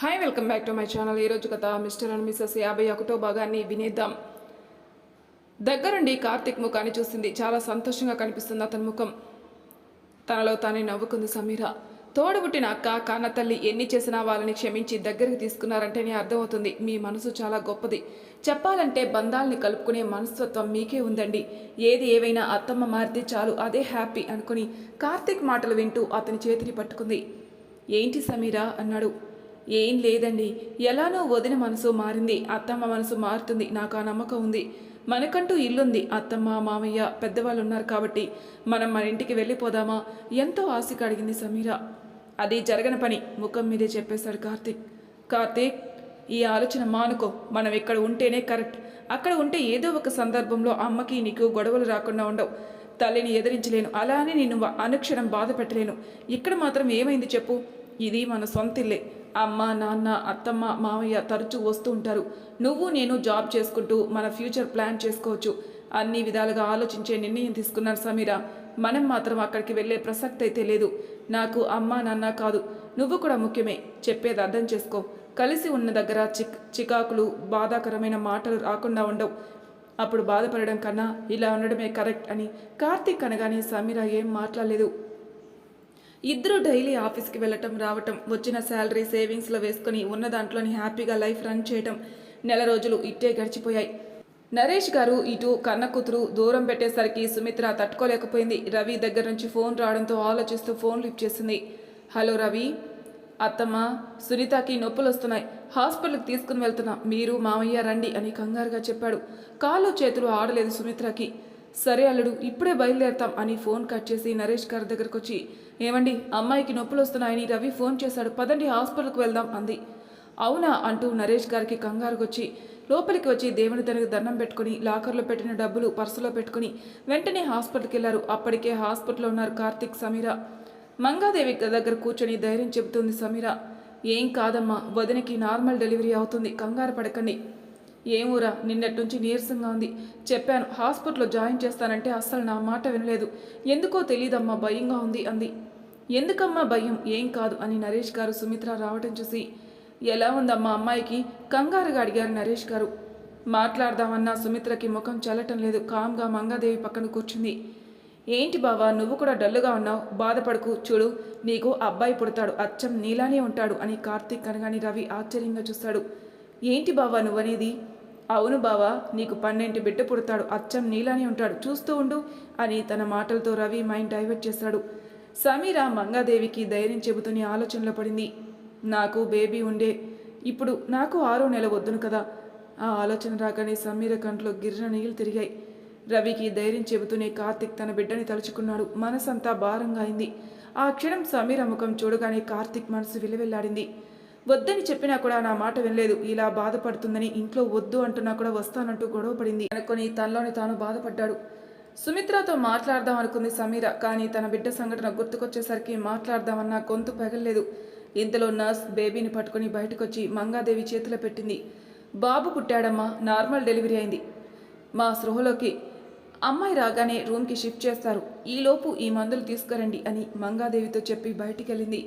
Hi welcome back to my channel ఈరోజు కథ mister and missus యాభై ఒకటో భాగాన్ని వినేద్దాం. దగ్గరుండి కార్తీక్ ముఖాన్ని చూసింది. చాలా సంతోషంగా కనిపిస్తుంది అతని ముఖం. తనలో తానే నవ్వుకుంది సమీర. తోడబుట్టిన అక్క కాన్న తల్లి ఎన్ని చేసినా వాళ్ళని క్షమించి దగ్గరికి తీసుకున్నారంటేనే అర్థమవుతుంది. మీ మనసు చాలా గొప్పది. చెప్పాలంటే బంధాల్ని కలుపుకునే మనస్తత్వం మీకే ఉందండి. ఏది ఏవైనా అత్తమ్మ మారితే చాలు అదే హ్యాపీ అనుకుని కార్తీక్ మాటలు వింటూ అతని చేతిని పట్టుకుంది. ఏంటి సమీరా? అన్నాడు. ఏం లేదండి. ఎలానో వదిన మనసు మారింది. అత్తమ్మ మనసు మారుతుంది. నాకు ఆ నమ్మకం ఉంది. మనకంటూ ఇల్లుంది. అత్తమ్మ మామయ్య పెద్దవాళ్ళు ఉన్నారు కాబట్టి మనం మన ఇంటికి వెళ్ళిపోదామా? ఎంతో ఆశగా అడిగింది సమీర. అది జరగని పని ముఖం మీదే చెప్పేశాడు కార్తీక్. కార్తీక్ ఈ ఆలోచన మానుకో. మనం ఇక్కడ ఉంటేనే కరెక్ట్. అక్కడ ఉంటే ఏదో ఒక సందర్భంలో అమ్మకి నీకు గొడవలు రాకుండా ఉండవు. తల్లిని ఎదిరించలేను. అలానే నేను అనుక్షణం బాధ పెట్టలేను. ఇక్కడ మాత్రం ఏమైంది చెప్పు? ఇది మన సొంత ఇల్లే అమ్మ నాన్న అత్తమ్మ మామయ్య తరచూ వస్తూ ఉంటారు. నువ్వు నేను జాబ్ చేసుకుంటూ మన ఫ్యూచర్ ప్లాన్ చేసుకోవచ్చు. అన్ని విధాలుగా ఆలోచించే నిర్ణయం తీసుకున్నారు సమీర. మనం మాత్రం అక్కడికి వెళ్ళే ప్రసక్తి అయితే లేదు. నాకు అమ్మ నాన్న కాదు. నువ్వు కూడా ముఖ్యమే. చెప్పేది అర్థం చేసుకో. కలిసి ఉన్న దగ్గర చిక్ చికాకులు బాధాకరమైన మాటలు రాకుండా ఉండవు. అప్పుడు బాధపడడం కన్నా ఇలా ఉండడమే కరెక్ట్ అని కార్తీక్ అనగానే సమీర ఏం మాట్లాడలేదు. ఇద్దరు డైలీ ఆఫీస్కి వెళ్ళటం రావటం వచ్చిన శాలరీ సేవింగ్స్లో వేసుకొని ఉన్న దాంట్లోని హ్యాపీగా లైఫ్ రన్ చేయటం నెల రోజులు ఇట్టే గడిచిపోయాయి. నరేష్ గారు ఇటు కన్న కూతురు దూరం పెట్టేసరికి సుమిత్ర తట్టుకోలేకపోయింది. రవి దగ్గర నుంచి ఫోన్ రావడంతో ఆలోచిస్తూ ఫోన్ లిఫ్ట్ చేసింది. హలో రవి. అత్తమ్మ సునీతకి నొప్పులు వస్తున్నాయి హాస్పిటల్కి తీసుకుని వెళ్తున్నా. మీరు మామయ్య రండి అని కంగారుగా చెప్పాడు. కాళ్ళు చేతులు ఆడలేదు సుమిత్రకి. సరే అల్లుడు ఇప్పుడే బయలుదేరతాం అని ఫోన్ కట్ చేసి నరేష్ గారి దగ్గరకు వచ్చి ఏమండి అమ్మాయికి నొప్పులు వస్తున్నాయని రవి ఫోన్ చేశాడు పదండి హాస్పిటల్కి వెళ్దాం అంది. అవునా అంటూ నరేష్ గారికి కంగారుకొచ్చి లోపలికి వచ్చి దేవుని తనకు దండం పెట్టుకుని లాకర్లో పెట్టిన డబ్బులు పర్సులో పెట్టుకుని వెంటనే హాస్పిటల్కి వెళ్ళారు అప్పటికే హాస్పిటల్లో ఉన్నారు కార్తిక్ సమీర. మంగాదేవి దగ్గర కూర్చొని ధైర్యం చెబుతుంది సమీర. ఏం కాదమ్మా వదినకి నార్మల్ డెలివరీ అవుతుంది కంగారు పడకండి. ఏమూరా నిన్నటి నుంచి నీరసంగా ఉంది. చెప్పాను హాస్పిటల్లో జాయిన్ చేస్తానంటే అస్సలు నా మాట వినలేదు. ఎందుకో తెలియదమ్మా భయంగా ఉంది అంది. ఎందుకమ్మా భయం? ఏం కాదు అని నరేష్ గారు సుమిత్ర రావటం చూసి. ఎలా ఉందమ్మా అమ్మాయికి? కంగారుగా అడిగారు నరేష్ గారు. మాట్లాడదామన్నా సుమిత్రకి ముఖం చల్లటం లేదు. కామ్గా మంగాదేవి పక్కన కూర్చుంది. ఏంటి బావా నువ్వు కూడా డల్లుగా ఉన్నావు. బాధపడకు చూడు. నీకు అబ్బాయి పుడతాడు. అచ్చం నీలానే ఉంటాడు అని కార్తీక్ అనగాని రవి ఆశ్చర్యంగా చూస్తాడు ఏంటి బావా నువ్వనేది? అవును బావా నీకు పన్నెంటి బిడ్డ పుడతాడు అచ్చం నీలానే ఉంటాడు చూస్తూ ఉండు అని తన మాటలతో రవి మైండ్ డైవర్ట్ చేశాడు సమీర మంగాదేవికి ధైర్యం చెబుతూనే ఆలోచనలో పడింది. నాకు బేబీ ఉండే ఇప్పుడు నాకు ఆరో నెల వద్దును కదా. ఆ ఆలోచన రాగానే సమీర కంట్లో గిర్ర నీళ్ళు తిరిగాయి. రవికి ధైర్యం చెబుతూనే కార్తిక్ తన బిడ్డని తలుచుకున్నాడు. మనసంతా భారంగా అయింది. ఆ క్షణం సమీర ముఖం చూడగానే కార్తిక్ మనసు విలువెల్లాడింది. వద్దని చెప్పినా కూడా నా మాట వినలేదు. ఇలా బాధపడుతుందని ఇంట్లో వద్దు అంటున్నా కూడా వస్తానంటూ గొడవ పడింది. అనుకుని తనలోని తాను బాధపడ్డాడు. సుమిత్రతో మాట్లాడదాం అనుకుంది సమీర. కానీ తన బిడ్డ సంఘటన గుర్తుకొచ్చేసరికి మాట్లాడదామన్నా గొంతు పగలలేదు. ఇంతలో నర్స్ బేబీని పట్టుకుని బయటకొచ్చి మంగాదేవి చేతిలో పెట్టింది. బాబు పుట్టాడమ్మా. నార్మల్ డెలివరీ అయింది. మా సృహలోకి అమ్మాయి రాగానే రూమ్కి షిఫ్ట్ చేస్తారు. ఈలోపు ఈ మందులు తీసుకురండి అని మంగాదేవితో చెప్పి బయటికి వెళ్ళింది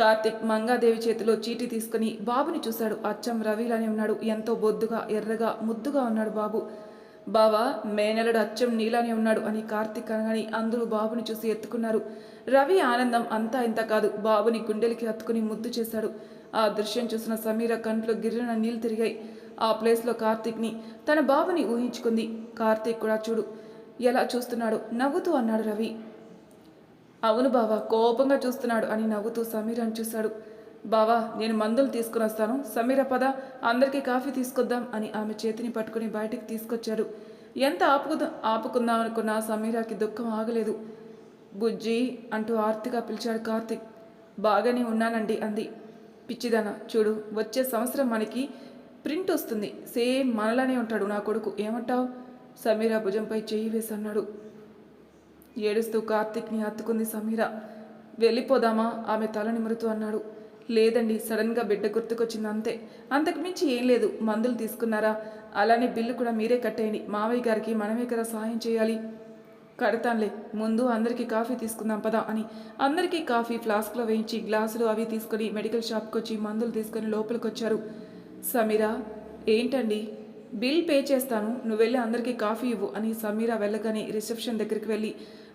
కార్తిక్ మంగాదేవి చేతిలో చీటి తీసుకుని బాబుని చూశాడు. అచ్చం రవిలానే ఉన్నాడు. ఎంతో బొద్దుగా ఎర్రగా ముద్దుగా ఉన్నాడు బాబు. బావా మేనెలడు అచ్చం నీలానే ఉన్నాడు అని కార్తిక్ అనగాని అందరూ బాబుని చూసి ఎత్తుకున్నారు. రవి ఆనందం అంతా ఇంత కాదు. బాబుని గుండెలకి హత్తుకుని ముద్దు చేశాడు. ఆ దృశ్యం చూసిన సమీర కంట్లో గిర్రన నీళ్ళు తిరిగాయి. ఆ ప్లేస్లో కార్తిక్ని తన బాబుని ఊహించుకుంది. కార్తిక్ కూడా చూడు ఎలా చూస్తున్నాడు నవ్వుతూ అన్నాడు రవి. అవును బావా కోపంగా చూస్తున్నాడు అని నవ్వుతూ సమీరాన్ని చూశాడు. బావా నేను మందులు తీసుకుని వస్తాను. సమీర పద అందరికీ కాఫీ తీసుకొద్దాం అని ఆమె చేతిని పట్టుకుని బయటికి తీసుకొచ్చాడు. ఎంత ఆపుకు ఆపుకుందాం అనుకున్నా సమీరాకి దుఃఖం ఆగలేదు. బుజ్జి అంటూ ఆర్తిగా పిలిచాడు కార్తిక్. బాగానే ఉన్నానండి అంది. పిచ్చిదన చూడు వచ్చే సంవత్సరం మనకి ప్రింట్ వస్తుంది. సేమ్ మనలానే ఉంటాడు నా కొడుకు. ఏమంటావు? సమీరా భుజంపై చేయి వేసి అన్నాడు ఏడుస్తూ కార్తిక్ని హత్తుకుంది సమీర. వెళ్ళిపోదామా? ఆమె తల నిమురుతూ అన్నాడు. లేదండి సడన్గా బిడ్డ గుర్తుకొచ్చింది అంతే. అంతకు మించి ఏం లేదు. మందులు తీసుకున్నారా? అలానే బిల్లు కూడా మీరే కట్టేయండి. మావయ్య గారికి మనమే కదా సహాయం చేయాలి. కడతానులే. ముందు అందరికీ కాఫీ తీసుకుందాం పదా అని. అందరికీ కాఫీ ఫ్లాస్క్లో వేయించి గ్లాసులు అవి తీసుకొని మెడికల్ షాప్కి వచ్చి మందులు తీసుకొని లోపలికి వచ్చారు సమీరా ఏంటండి? బిల్ పే చేస్తాను. నువ్వు వెళ్ళి అందరికీ కాఫీ ఇవ్వు అని సమీరా వెళ్ళగానే రిసెప్షన్ దగ్గరికి వెళ్ళి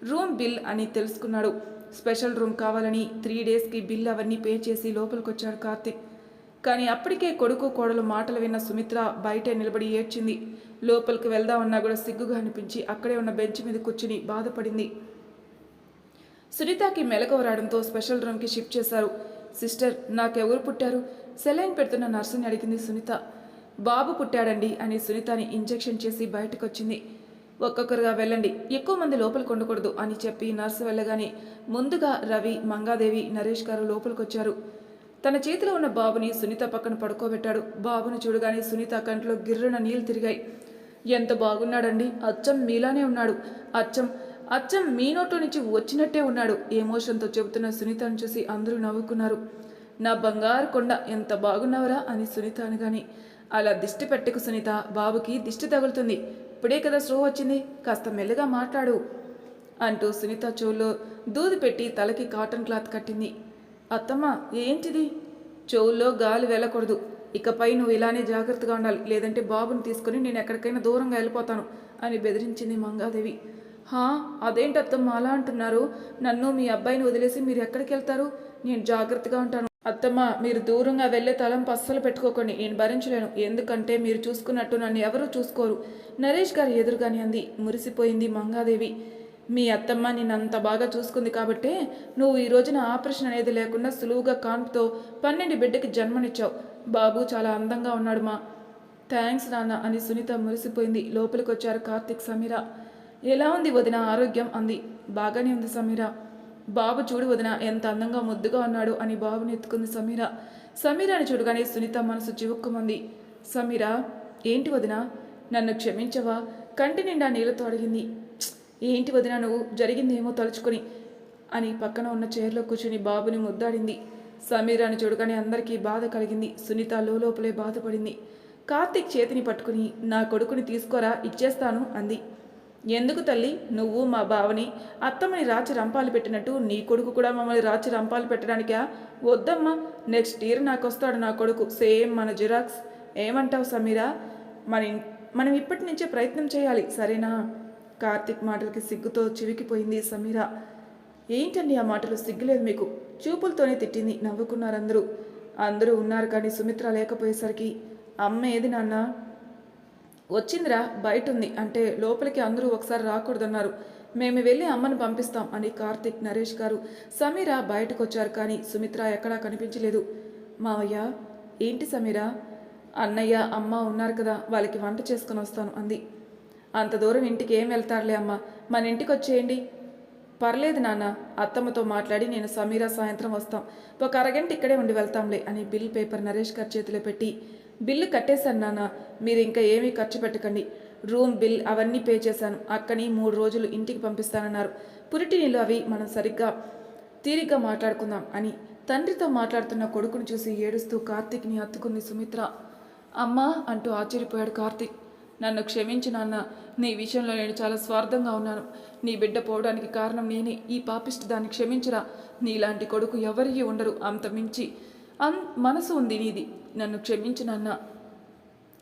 రూమ్ బిల్ అని తెలుసుకున్నాడు. స్పెషల్ రూమ్ కావాలని త్రీ డేస్కి బిల్ అవన్నీ పే చేసి లోపలికొచ్చాడు కార్తిక్. కానీ అప్పటికే కొడుకు కోడలు మాటలు విన్న సుమిత్ర బయటే నిలబడి ఏడ్చింది. లోపలికి వెళ్దామన్నా కూడా సిగ్గుగా అనిపించి అక్కడే ఉన్న బెంచ్ మీద కూర్చుని బాధపడింది. సునీతకి మెలకువ రావడంతో స్పెషల్ రూమ్కి షిఫ్ట్ చేశారు. సిస్టర్ నాకెవరు పుట్టారు? సెలైన్ పెడుతున్న నర్సుని అడిగింది సునీత. బాబు పుట్టాడండి అని సునీతని ఇంజెక్షన్ చేసి బయటకొచ్చింది. ఒక్కొక్కరుగా వెళ్ళండి. ఎక్కువ మంది లోపలికి ఉండకూడదు అని చెప్పి నర్సు వెళ్ళగానే ముందుగా రవి మంగాదేవి నరేష్ గారు లోపలికి వచ్చారు తన చేతిలో ఉన్న బాబుని సునీత పక్కన పడుకోబెట్టాడు. బాబుని చూడగానే సునీత కంట్లో గిర్రున నీళ్ళు తిరిగాయి. ఎంత బాగున్నాడండి. అచ్చం మీలానే ఉన్నాడు. అచ్చం అచ్చం మీ నోట్లో నుంచి వచ్చినట్టే ఉన్నాడు. ఎమోషన్తో చెబుతున్న సునీతను చూసి అందరూ నవ్వుకున్నారు. నా బంగారు కొండ ఎంత బాగున్నావురా అని సునీత అనగాని అలా దిష్టి పెట్టకు సునీత. బాబుకి దిష్టి తగులుతుంది. ఇప్పుడే కదా స్ట్రో వచ్చింది. కాస్త మెల్లగా మాట్లాడు. అంటూ సునీత చెవుల్లో దూది పెట్టి తలకి కాటన్ క్లాత్ కట్టింది. అత్తమ్మ ఏంటిది? చెవుల్లో గాలి వెళ్ళకూడదు. ఇకపై నువ్వు ఇలానే జాగ్రత్తగా ఉండాలి. లేదంటే బాబుని తీసుకుని నేను ఎక్కడికైనా దూరంగా వెళ్ళిపోతాను అని బెదిరించింది మంగాదేవి. హా అదేంటత్తమ్మ అలా అంటున్నారు? నన్ను మీ అబ్బాయిని వదిలేసి మీరు ఎక్కడికి వెళ్తారు? నేను జాగ్రత్తగా ఉంటాను. అత్తమ్మ మీరు దూరంగా వెళ్ళే తలంపు అస్సలు పెట్టుకోకండి. నేను భరించలేను. ఎందుకంటే మీరు చూసుకున్నట్టు నన్ను ఎవరూ చూసుకోరు. నరేష్ గారు ఎదురుగాని అంది. మురిసిపోయింది మంగాదేవి. మీ అత్తమ్మ నిన్నంత అంత బాగా చూసుకుంది కాబట్టే నువ్వు ఈ రోజున ఆపరేషన్ అనేది లేకుండా సులువుగా కాన్పుతో పన్నెండు బిడ్డకి జన్మనిచ్చావు. బాబు చాలా అందంగా ఉన్నాడు మా. థ్యాంక్స్ నాన్న అని సునీత మురిసిపోయింది. లోపలికి వచ్చారు కార్తిక్ సమీర. ఎలా ఉంది వదిన? ఆరోగ్యం? అంది. బాగానే ఉంది సమీర. బాబు చూడు వదిన ఎంత అందంగా ముద్దుగా ఉన్నాడు అని బాబుని ఎత్తుకుంది సమీర. సమీరాని చూడగానే సునీత మనసు చివుక్కుమంది. సమీర ఏంటి వదిన? నన్ను క్షమించవా? కంటి నిండా నీళ్ళతో అడిగింది. ఏంటి వదిన నువ్వు? జరిగిందేమో తలుచుకుని అని పక్కన ఉన్న చైర్లో కూర్చుని బాబుని ముద్దాడింది. సమీరాని చూడగానే అందరికీ బాధ కలిగింది. సునీత లోపలే బాధపడింది. కార్తీక్ చేతిని పట్టుకుని నా కొడుకుని తీసుకోరా ఇచ్చేస్తాను అంది. ఎందుకు తల్లి? నువ్వు మా బావని అత్తమ్మని రాచి రంపాలు పెట్టినట్టు నీ కొడుకు కూడా మమ్మల్ని రాచి రంపాలు పెట్టడానికా? వద్దమ్మా నెక్స్ట్ ఇయర్ నాకు వస్తాడు నా కొడుకు. సేమ్ మన జిరాక్స్. ఏమంటావు సమీరా? మన మనం ఇప్పటి నుంచే ప్రయత్నం చేయాలి సరేనా? కార్తీక్ మాటలకి సిగ్గుతో చివికిపోయింది సమీరా. ఏంటండి ఆ మాటలు? సిగ్గులేదు మీకు. చూపులతోనే తిట్టింది నవ్వుకున్నారు అందరూ అందరూ ఉన్నారు కానీ సుమిత్ర లేకపోయేసరికి అమ్మ ఏది నాన్న? వచ్చిందిరా బయట ఉంది అంటే లోపలికి అందరూ ఒకసారి రాకూడదన్నారు. మేము వెళ్ళి అమ్మను పంపిస్తాం అని కార్తిక్ నరేష్ గారు. సమీర బయటకు వచ్చారు కానీ సుమిత్ర ఎక్కడా కనిపించలేదు. మావయ్య ఏంటి సమీర? అన్నయ్య అమ్మ ఉన్నారు కదా వాళ్ళకి వంట చేసుకొని వస్తాను అంది. అంత దూరం ఇంటికి ఏం వెళ్తారులే అమ్మ? మన ఇంటికి వచ్చేయండి. పర్లేదు నాన్న అత్తమ్మతో మాట్లాడి నేను సమీరా సాయంత్రం వస్తాం. ఒక అరగంట ఇక్కడే ఉండి వెళ్తాంలే అని బిల్ పేపర్ నరేష్ గారి చేతిలో పెట్టి బిల్లు కట్టేశాను నాన్న. మీరు ఇంకా ఏమీ ఖర్చు పెట్టకండి. రూమ్ బిల్ అవన్నీ పే చేశాను. అక్కని మూడు రోజులు ఇంటికి పంపిస్తానన్నారు. పురిటి నీళ్ళు అవి మనం సరిగ్గా తీరిగ్గా మాట్లాడుకుందాం అని తండ్రితో మాట్లాడుతున్న కొడుకును చూసి ఏడుస్తూ కార్తీక్ని హత్తుకుంది సుమిత్ర. అమ్మా అంటూ ఆశ్చర్యపోయాడు కార్తీక్. నన్ను క్షమించు నాన్న. నీ విషయంలో నేను చాలా స్వార్థంగా ఉన్నాను. నీ బిడ్డ పోవడానికి కారణం నేనే. ఈ పాపిష్టి దాన్ని క్షమించురా. నీలాంటి కొడుకు ఎవరికి ఉండరు. అంత మించి అన్ మనసు ఉంది నీది. నన్ను క్షమించు నాన్న.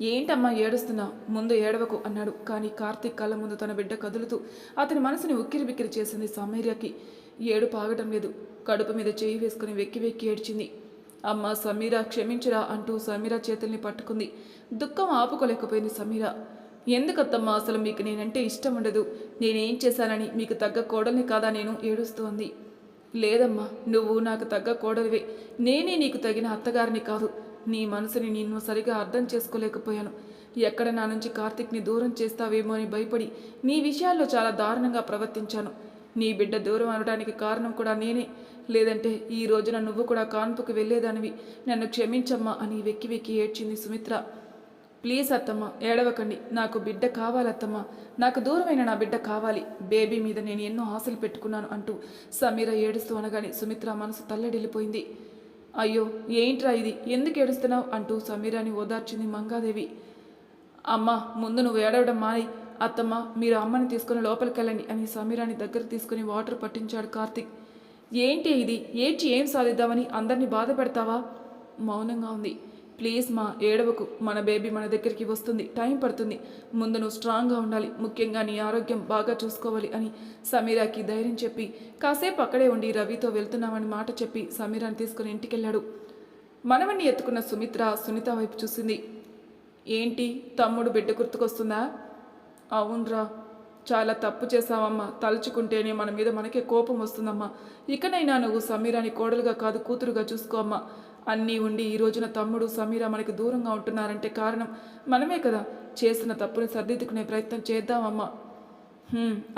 ఏంటమ్మా ఏడుస్తున్నా? ముందు ఏడవకు అన్నాడు. కానీ కార్తీక్ కళ్ళ ముందు తన బిడ్డ కదులుతూ అతని మనసుని ఉక్కిరి బిక్కిరి చేసింది సమీర్యకి. ఏడు పాగటం లేదు. కడుపు మీద చేయి వేసుకుని వెక్కి వెక్కి ఏడ్చింది. అమ్మ సమీర క్షమించురా అంటూ సమీర చేతుల్ని పట్టుకుంది. దుఃఖం ఆపుకోలేకపోయింది సమీర. ఎందుకత్తమ్మా అసలు మీకు నేనంటే ఇష్టం ఉండదు. నేనేం చేశానని మీకు తగ్గ కోడల్ని కాదా నేను? ఏడుస్తోంది. లేదమ్మా నువ్వు నాకు తగ్గ కోడలివే. నేనే నీకు తగిన అత్తగారిని కాదు. నీ మనసుని నిన్ను సరిగా అర్థం చేసుకోలేకపోయాను. ఎక్కడ నా నుంచి కార్తిక్ని దూరం చేస్తావేమో అని భయపడి నీ విషయాల్లో చాలా దారుణంగా ప్రవర్తించాను. నీ బిడ్డ దూరం అనడానికి కారణం కూడా నేనే. లేదంటే ఈ రోజున నువ్వు కూడా కాన్పుకు వెళ్ళేదానివి. నన్ను క్షమించమ్మా అని వెక్కి వెక్కి ఏడ్చింది సుమిత్ర. ప్లీజ్ అత్తమ్మ ఏడవకండి. నాకు బిడ్డ కావాలత్తమ్మ. నాకు దూరమైన నా బిడ్డ కావాలి. బేబీ మీద నేను ఎన్నో ఆశలు పెట్టుకున్నాను అంటూ సమీర ఏడుస్తూ అనగానే సుమిత్ర మనసు తల్లడిల్లిపోయింది. అయ్యో ఏంట్రా ఇది? ఎందుకు ఏడుస్తున్నావు? అంటూ సమీరాని ఓదార్చింది మంగాదేవి. అమ్మ ముందు నువ్వు ఏడవడం మాని అత్తమ్మ మీరు అమ్మని తీసుకుని లోపలికి వెళ్ళండి అని సమీరాని దగ్గర తీసుకుని వాటర్ పట్టించాడు కార్తిక్. ఏంటి ఇది? ఏంటి ఏం సాధిద్దామని అందరినీ బాధ పెడతావా? మౌనంగా ఉంది. ప్లీజ్ మా ఏడవకు మన బేబీ మన దగ్గరికి వస్తుంది టైం పడుతుంది. ముందు నువ్వు స్ట్రాంగ్గా ఉండాలి ముఖ్యంగా నీ ఆరోగ్యం బాగా చూసుకోవాలి అని సమీరాకి ధైర్యం చెప్పి కాసేపు అక్కడే ఉండి రవితో వెళ్తున్నామని మాట చెప్పి సమీరాని తీసుకుని ఇంటికెళ్ళాడు. మనవన్ని ఎత్తుకున్న సుమిత్ర సునీత వైపు చూసింది. ఏంటి తమ్ముడు బిడ్డ గుర్తుకొస్తుందా? అవునరా చాలా తప్పు చేశావమ్మా తలుచుకుంటేనే మన మీద మనకే కోపం వస్తుందమ్మా. ఇకనైనా నువ్వు సమీరాని కోడలుగా కాదు కూతురుగా చూసుకో అమ్మా. అన్నీ ఉండి ఈ రోజున తమ్ముడు సమీర మనకి దూరంగా ఉంటున్నారంటే కారణం మనమే కదా. చేసిన తప్పుని సర్దిద్దుకునే ప్రయత్నం చేద్దామమ్మా.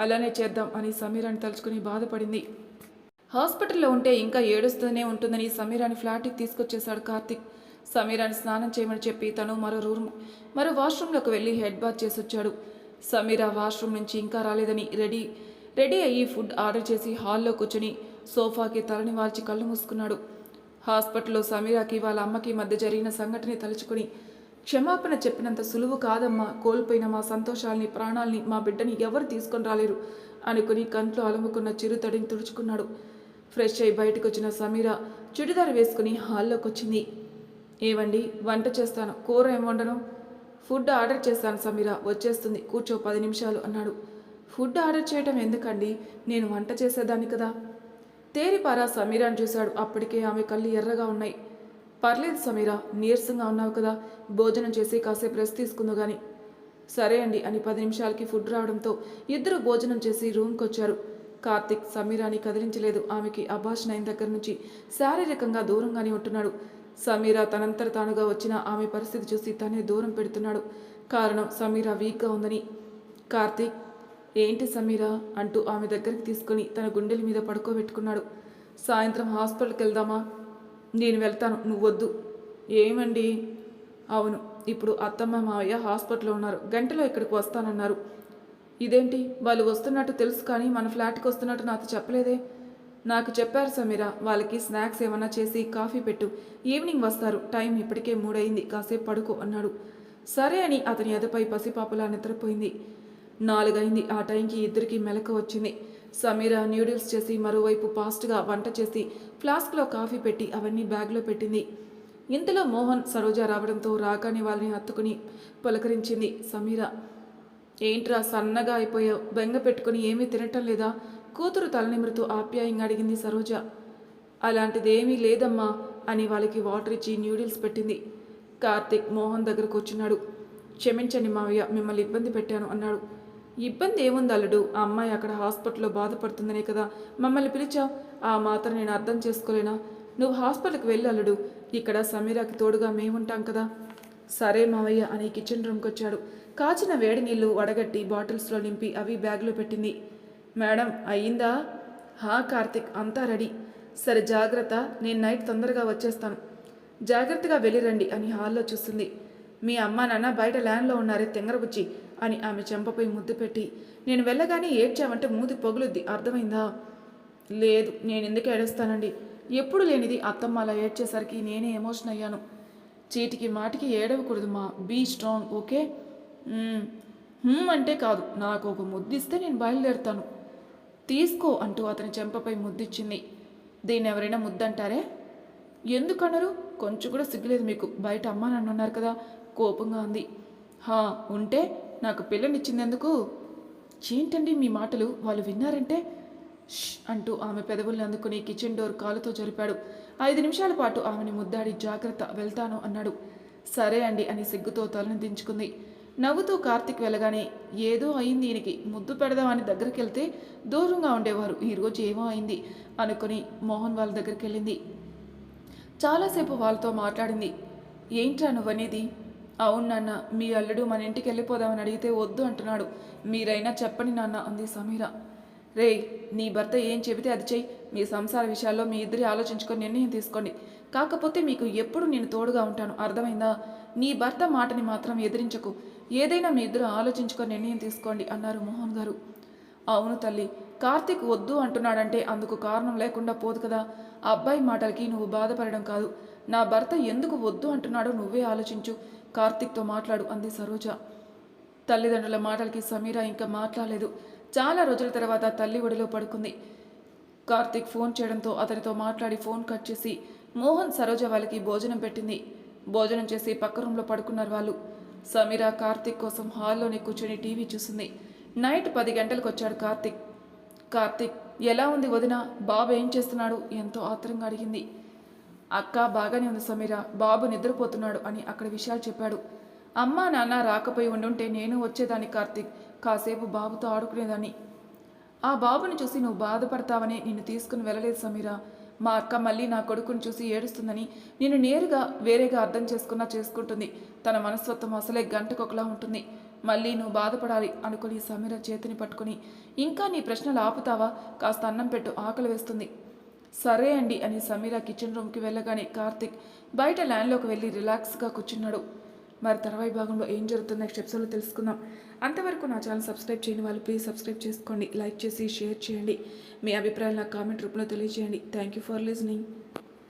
అలానే చేద్దాం అని సమీరాని తలుచుకుని బాధపడింది. హాస్పిటల్లో ఉంటే ఇంకా ఏడుస్తూనే ఉంటుందని సమీరాని ఫ్లాట్కి తీసుకొచ్చేశాడు కార్తిక్. సమీరాని స్నానం చేయమని చెప్పి తను మరో రూమ్ మరో వాష్రూమ్లోకి వెళ్ళి హెడ్ బాత్ చేసి వచ్చాడు సమీరా వాష్రూమ్ నుంచి ఇంకా రాలేదని రెడీ రెడీ అయ్యి ఫుడ్ ఆర్డర్ చేసి హాల్లో కూర్చుని సోఫాకి తలని వాల్చి కళ్ళు మూసుకున్నాడు. హాస్పిటల్లో సమీరాకి వాళ్ళ అమ్మకి మధ్య జరిగిన సంఘటన తలుచుకుని క్షమాపణ చెప్పినంత సులువు కాదమ్మా. కోల్పోయిన మా సంతోషాల్ని ప్రాణాల్ని మా బిడ్డని ఎవరు తీసుకొని రాలేరు అనుకుని కంట్లో అలుముకున్న చిరుతడిని తుడుచుకున్నాడు. ఫ్రెష్ అయి బయటకు వచ్చిన సమీర చుడిదార్ వేసుకుని హాల్లోకి వచ్చింది ఏవండి? వంట చేస్తాను. కూర ఏం వండను? ఫుడ్ ఆర్డర్ చేశాను సమీర. వచ్చేస్తుంది. కూర్చో పది నిమిషాలు అన్నాడు. ఫుడ్ ఆర్డర్ చేయటం ఎందుకండి? నేను వంట చేసేదాన్ని కదా. తేరిపారా సమీరాని చూశాడు. అప్పటికే ఆమె కళ్ళు ఎర్రగా ఉన్నాయి. పర్లేదు సమీరా నీరసంగా ఉన్నావు కదా. భోజనం చేసి కాసేపు రెస్ట్ తీసుకుందో గాని. సరే అండి అని పది నిమిషాలకి ఫుడ్ రావడంతో ఇద్దరు భోజనం చేసి రూమ్కి వచ్చారు కార్తిక్ సమీరాని కదిలించలేదు. ఆమెకి అభాషణ అయిన దగ్గర నుంచి శారీరకంగా దూరంగానే ఉంటున్నాడు. సమీరా తనంతట తానుగా వచ్చిన ఆమె పరిస్థితి చూసి తనే దూరం పెడుతున్నాడు. కారణం సమీరా వీక్గా ఉందని. కార్తీక్ ఏంటి సమీరా అంటూ ఆమె దగ్గరికి తీసుకుని తన గుండెల మీద పడుకోబెట్టుకున్నాడు. సాయంత్రం హాస్పిటల్కి వెళ్దామా నేను వెళ్తాను నువ్వు వద్దు ఏమండి? అవును ఇప్పుడు అత్తమ్మ మావయ్య హాస్పిటల్లో ఉన్నారు. గంటలో ఇక్కడికి వస్తానన్నారు. ఇదేంటి? వాళ్ళు వస్తున్నట్టు తెలుసు కానీ మన ఫ్లాట్కి వస్తున్నట్టు నాతో చెప్పలేదే? నాకు చెప్పారు సమీరా వాళ్ళకి స్నాక్స్ ఏమన్నా చేసి కాఫీ పెట్టు. ఈవినింగ్ వస్తారు టైం ఇప్పటికే మూడయింది కాసేపు పడుకో అన్నాడు. సరే అని అతని ఎదపై పసిపాపలా నిద్రపోయింది. నాలుగైంది. ఆ టైంకి ఇద్దరికి మెలకు వచ్చింది. సమీర న్యూడిల్స్ చేసి మరోవైపు ఫాస్ట్గా వంట చేసి ఫ్లాస్క్లో కాఫీ పెట్టి అవన్నీ బ్యాగ్లో పెట్టింది. ఇంతలో మోహన్ సరోజ రావడంతో రాగానే వాళ్ళని హత్తుకుని పులకరించింది సమీర. ఏంట్రా సన్నగా అయిపోయావు? బెంగ పెట్టుకుని ఏమీ తినటం లేదా? కూతురు తలనిమురుతూ ఆప్యాయంగా అడిగింది సరోజ. అలాంటిదేమీ లేదమ్మా అని వాళ్ళకి వాటర్ ఇచ్చి న్యూడిల్స్ పెట్టింది. కార్తిక్ మోహన్ దగ్గరకు వచ్చినాడు. క్షమించండి మావయ్య మిమ్మల్ని ఇబ్బంది పెట్టాను అన్నాడు. ఇబ్బంది ఏముంది అల్లుడు? ఆ అమ్మాయి అక్కడ హాస్పిటల్లో బాధపడుతుందనే కదా. మమ్మల్ని పిలిచావు. ఆ మాత్రం నేను అర్థం చేసుకోలేనా? నువ్వు హాస్పిటల్కి వెళ్ళి అల్లుడు. ఇక్కడ సమీరాకి తోడుగా మేముంటాం కదా. సరే మావయ్య అని కిచెన్ రూమ్కి వచ్చాడు. కాచిన వేడి నీళ్ళు వడగట్టి బాటిల్స్లో నింపి అవి బ్యాగ్లో పెట్టింది. మేడం అయ్యిందా? హా కార్తిక్ అంతా రెడీ. సరే జాగ్రత్త. నేను నైట్ తొందరగా వచ్చేస్తాను. జాగ్రత్తగా వెళ్ళిరండి అని హాల్లో చూస్తుంది. మీ అమ్మ నాన్న బయట ల్యాండ్లో ఉన్నారే తెంగరబుచ్చి అని ఆమె చెంపపై ముద్దు పెట్టి నేను వెళ్ళగానే ఏడ్చావంటే మూతి పొగులుద్ది. అర్థమైందా? లేదు నేను ఎందుకు ఏడుస్తానండి? ఎప్పుడు లేనిది అత్తమ్మ అలా ఏడ్చేసరికి నేనే ఎమోషన్ అయ్యాను. చీటికి మాటికి ఏడవకూడదు మా. Be strong okay? హ్మ్ అంటే కాదు. నాకు ఒక ముద్దిస్తే నేను బయలుదేరుతాను. తీసుకో అంటూ అతని చెంపపై ముద్దిచ్చింది. దీన్ని ఎవరైనా ముద్దంటారే? ఎందుకన్నారు? కొంచెం కూడా సిగ్గులేదు మీకు. బయట అమ్మ నన్ను ఉన్నారు కదా. కోపంగా ఉంది హా ఉంటే నాకు పిల్లనిచ్చిందెందుకు ఏంటండి మీ మాటలు? వాళ్ళు విన్నారంటే? ష్ అంటూ ఆమె పెదవుల్ని అందుకుని కిచెన్ డోర్ కాలుతో జరిపాడు. ఐదు నిమిషాల పాటు ఆమెని ముద్దాడి జాగ్రత్త వెళ్తాను అన్నాడు. సరే అండి అని సిగ్గుతో తలను దించుకుంది. నవ్వుతూ కార్తిక్ వెళ్ళగానే ఏదో అయింది ఈయనకి. ముద్దు పెడదామని దగ్గరికి వెళ్తే దూరంగా ఉండేవారు. ఈరోజు ఏమో అయింది అనుకుని మోహన్ వాళ్ళ దగ్గరికి వెళ్ళింది చాలాసేపు వాళ్ళతో మాట్లాడింది. ఏంట్రా నువ్వనేది? అవును నాన్న మీ అల్లుడు మన ఇంటికి వెళ్ళిపోదామని అడిగితే వద్దు అంటున్నాడు. మీరైనా చెప్పని నాన్న అంది సమీర. రేయ్ నీ భర్త ఏం చెబితే అది చెయ్యి. మీ సంసార విషయాల్లో మీ ఇద్దరి ఆలోచించుకొని నిర్ణయం తీసుకోండి. కాకపోతే మీకు ఎప్పుడు నేను తోడుగా ఉంటాను. అర్థమైందా? నీ భర్త మాటని మాత్రం ఎదిరించకు. ఏదైనా మీ ఇద్దరు ఆలోచించుకొని నిర్ణయం తీసుకోండి అన్నారు మోహన్ గారు. అవును తల్లి కార్తీక్ వద్దు అంటున్నాడంటే అందుకు కారణం లేకుండా పోదు కదా. ఆ అబ్బాయి మాటలకి నువ్వు బాధపడడం కాదు. నా భర్త ఎందుకు వద్దు అంటున్నాడో నువ్వే ఆలోచించు. కార్తిక్తో మాట్లాడు అంది సరోజ. తల్లిదండ్రుల మాటలకి సమీర ఇంకా మాట్లాడలేదు. చాలా రోజుల తర్వాత తల్లి ఒడిలో పడుకుంది. కార్తీక్ ఫోన్ చేయడంతో అతనితో మాట్లాడి ఫోన్ కట్ చేసి మోహన్ సరోజ వాళ్ళకి భోజనం పెట్టింది. భోజనం చేసి పక్క రూమ్లో పడుకున్నారు వాళ్ళు. సమీర కార్తీక్ కోసం హాల్లోనే కూర్చొని టీవీ చూసింది. నైట్ పది గంటలకు వచ్చాడు కార్తీక్. కార్తీక్ ఎలా ఉంది వదిన? బాబు ఏం చేస్తున్నాడు? ఎంతో ఆత్రంగా అడిగింది. అక్క బాగానే ఉంది సమీర బాబు నిద్రపోతున్నాడు అని అక్కడ విషయాలు చెప్పాడు. అమ్మా నాన్న రాకపోయి ఉండుంటే నేను వచ్చేదాన్ని కార్తీక్ కాసేపు బాబుతో ఆడుకునేదాన్ని. ఆ బాబుని చూసి నువ్వు బాధపడతావని నిన్ను తీసుకుని వెళ్ళలేదు సమీర. మా అక్క మళ్ళీ నా కొడుకుని చూసి ఏడుస్తుందని నేను నేరుగా వేరేగా అర్థం చేసుకున్నా చేసుకుంటుంది. తన మనస్తత్వం అసలే గంటకొకలా ఉంటుంది. మళ్ళీ నువ్వు బాధపడాలి అనుకుని సమీర చేతిని పట్టుకుని ఇంకా నీ ప్రశ్నలు ఆపుతావా? కాస్త అన్నం పెట్టు ఆకలి వేస్తుంది. సరే అండి అని సమీర కిచెన్ రూమ్కి వెళ్ళగానే కార్తిక్ బయట ల్యాండ్లోకి వెళ్ళి రిలాక్స్గా కూర్చున్నాడు. మరి తర్వాయి భాగంలో ఏం జరుగుతుంది నెక్స్ట్ ఎపిసోడ్లో తెలుసుకుందాం. అంతవరకు నా ఛానల్ సబ్స్క్రైబ్ చేయని వాళ్ళు ప్లీజ్ సబ్స్క్రైబ్ చేసుకోండి లైక్ చేసి షేర్ చేయండి. మీ అభిప్రాయాలు నా కామెంట్ రూపంలో తెలియజేయండి. Thank you for listening